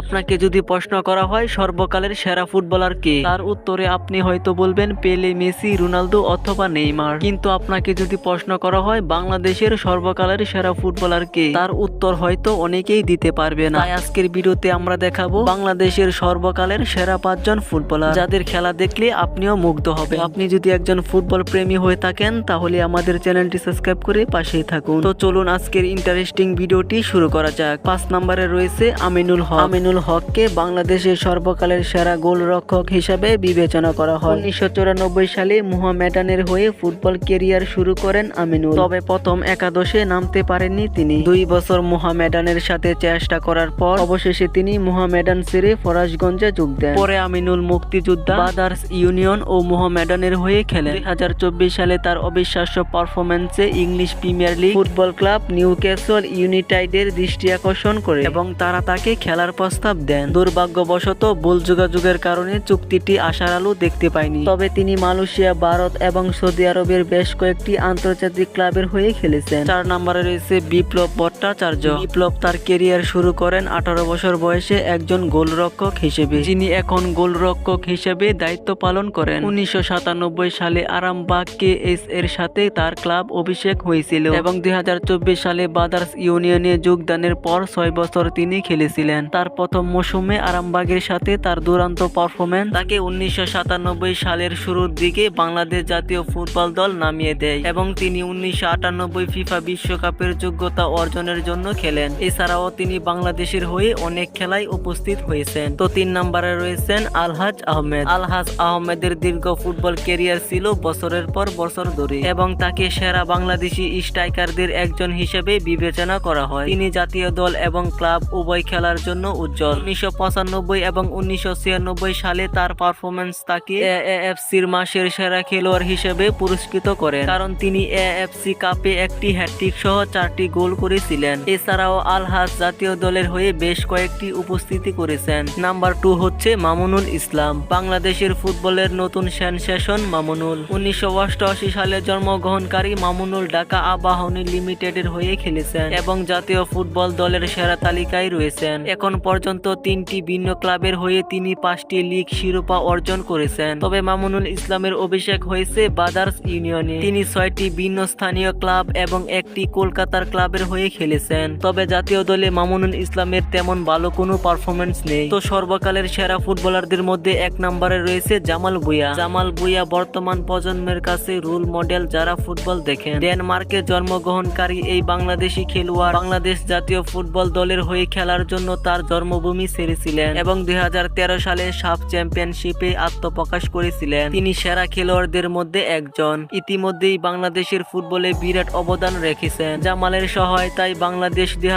আপনাকে যদি প্রশ্ন করা হয়, সর্বকালের সেরা ফুটবলার কে? তার উত্তরে আপনি হয়তো বলবেন পেলে, মেসি, রোনালদো অথবা নেইমার। কিন্তু আপনাকে যদি প্রশ্ন করা হয়, বাংলাদেশের সর্বকালের সেরা ফুটবলার কে? তার উত্তর হয়তো অনেকেই দিতে পারবে না। তাই আজকের ভিডিওতে আমরা দেখাবো বাংলাদেশের সর্বকালের সেরা পাঁচজন ফুটবলার। যাদের খেলা দেখলে আপনিও মুগ্ধ হবে আপনি যদি একজন ফুটবল প্রেমী হয়ে থাকেন, তাহলে আমাদের চ্যানেলটি সাবস্ক্রাইব করে পাশেই থাকুন। তো চলুন আজকের ইন্টারেস্টিং ভিডিওটি শুরু করা যাক। পাঁচ নম্বরে রয়েছে আমিনুল হক। আমিনুল হককে বাংলাদেশের সর্বকালের সেরা গোলরক্ষক হিসাবে বিবেচনা করা হয়। উনিশশো চুরানব্বই সালে মুহামেডানের হয়ে ফুটবল কেরিয়ার শুরু করেন আমিনুল। তবে প্রথম একাদশে নামতে পারেননি তিনি। দুই বছর মুহামেডানের সাথে চেষ্টা করার পর অবশেষে তিনি মুহামেডান ছেড়ে ফরাজগঞ্জে যোগ দেন। পরে আমিনুল মুক্তিযোদ্ধা বাদার্স ইউনিয়ন ও মুহামেডানের হয়ে খেলেন। দু হাজার চব্বিশ সালে তার অবিশ্বাস্য পারফরমেন্সে English Premier League football club Newcastle ইউনাইটেডের দৃষ্টি আকর্ষণ করে এবং তারা তাকে খেলার প্রস্তাব দেন। দুর্ভাগ্যবশত ভুল যোগাযোগের কারণে চুক্তিটি আশার আলো দেখতে পায়নি। তবে তিনি মালয়েশিয়া, ভারত এবং সৌদি আরবের বেশ কয়েকটি আন্তর্জাতিক ক্লাবের হয়ে খেলেছেন। চার নম্বরে রয়েছে বিপ্লব ভট্টাচার্য। বিপ্লব তার কেরিয়ার শুরু করেন আঠারো বছর বয়সে একজন গোলরক্ষক হিসেবে। যিনি এখন গোলরক্ষক হিসেবে দায়িত্ব পালন করেন। উনিশশো সাতানব্বই সালে আরামবাগ কে এস এর সাথে তার ক্লাব অভিষেক হয়েছিল এবং দুই হাজার চব্বিশ সালে বাদার্স ইউনিয়নে যোগদানের পর ছয় বছর তিনি খেলেছিলেন। তার প্রথম মৌসুমে আরামবাগের সাথে তার দুরান্ত পারফরমেন্স তাকে উনিশশো সাতানব্বই সালের শুরুর দিকে বাংলাদেশ জাতীয় ফুটবল দল নামিয়ে দেয় এবং তিনি উনিশশো আটানব্বই ফিফা বিশ্বকাপের যোগ্যতা অর্জনের জন্য খেলেন। এছাড়াও তিনি বাংলাদেশের হয়ে অনেক খেলায় উপস্থিত হয়েছেন। তো তিন নম্বরে রয়েছেন আলহাজ আহমেদ। আলহাজ আহমেদের দীর্ঘ ফুটবল কেরিয়ার ছিল বছরের পর বছর ধরে এবং তাকে সেরা বাংলাদেশি স্ট্রাইকারদের একজন হিসেবে বিবেচনা করা হয়। তিনি জাতীয় দল এবং ক্লাব উভয় খেলার জন্য উজ্জ্বল। উনিশশো পঁচানব্বই এবং উনিশশো ছিয়ানব্বই সালে তার পারফরমেন্স তাকে এএফসির মাসের সেরা খেলোয়াড় হিসেবে পুরস্কৃত করেন। কারণ তিনি এএফসি কাপে একটি হ্যাট্রিক সহ চারটি গোল করেছিলেন। এছাড়াও আলহাজ জাতীয় দলের হয়ে বেশ কয়েকটি উপস্থিতি করেছেন। নাম্বার টু হচ্ছে মামুনুল ইসলাম। বাংলাদেশের ফুটবলের নতুন সেনসেশন মামুনুল। উনিশশো অষ্টআশি সালে জন্মগ্রহণকারী মামুনুল ঢাকা আবাহনী লিমিটেডের হয়ে খেলেছেন এবং জাতীয় ফুটবল দলের সেরা তালিকায় রয়েছেন। এখন পর্যন্ত তিনটি ভিন্ন ক্লাবের হয়ে তিনি পাঁচটি লিগ শিরোপা অর্জন করেছেন। তবে মামুনুল ইসলামের অভিষেক হয়েছে বাদার্স ইউনিয়নে। তিনি ছয়টি ভিন্ন স্থানীয় ক্লাব এবং একটি কলকাতার ক্লাবের হয়ে খেলেছেন। তবে জাতীয় দলে মামুনুল ইসলামের তেমন ভালো কোনো পারফরমেন্স নেই। তো সর্বকালের সেরা ফুটবলারদের মধ্যে এক নম্বরে রয়েছে জামাল ভুইয়া। জামাল ভুইয়া বর্তমান প্রজন্মের কাছে রোল মডেল যারা ফুটবল দেখেন। ডেনমার্কে জন্মগ্রহণকারী এই বাংলাদেশি খেলোয়াড় বাংলাদেশ জাতীয় ফুটবল দলের হয়ে খেলার জন্য তার জন্মভূমি ছেড়েছিলেন এবং দুই হাজার তেরো সালে সাফ চ্যাম্পিয়নশিপে আত্মপ্রকাশ করেছিলেন। তিনি সেরা খেলোয়াড়দের মধ্যে একজন। ইতিমধ্যেই বাংলাদেশের ফুটবলে বিরাট অবদান রেখেছেন। জামালের সহায়তায় বাংলাদেশ দুই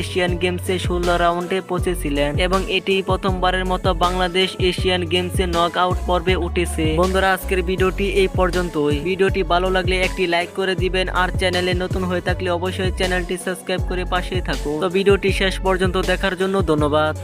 এশিয়ান গেমসে ষোলো রাউন্ডে পৌঁছেছিলেন এবং এটি প্রথমবারের মতো বাংলাদেশ এশিয়ান গেমসে নক আউট পর্বে উঠেছে। বন্ধুরা, আজকের ভিডিওটি এই পর্যন্তই। ভিডিওটি ভালো লাগলে একটি লাইক করে দিবেন আর চ্যানেলে নতুন হয়ে থাকলে অবশ্যই চ্যানেলটি সাবস্ক্রাইব করে পাশেই থাকুন। তো ভিডিওটি শেষ পর্যন্ত দেখার জন্য ধন্যবাদ।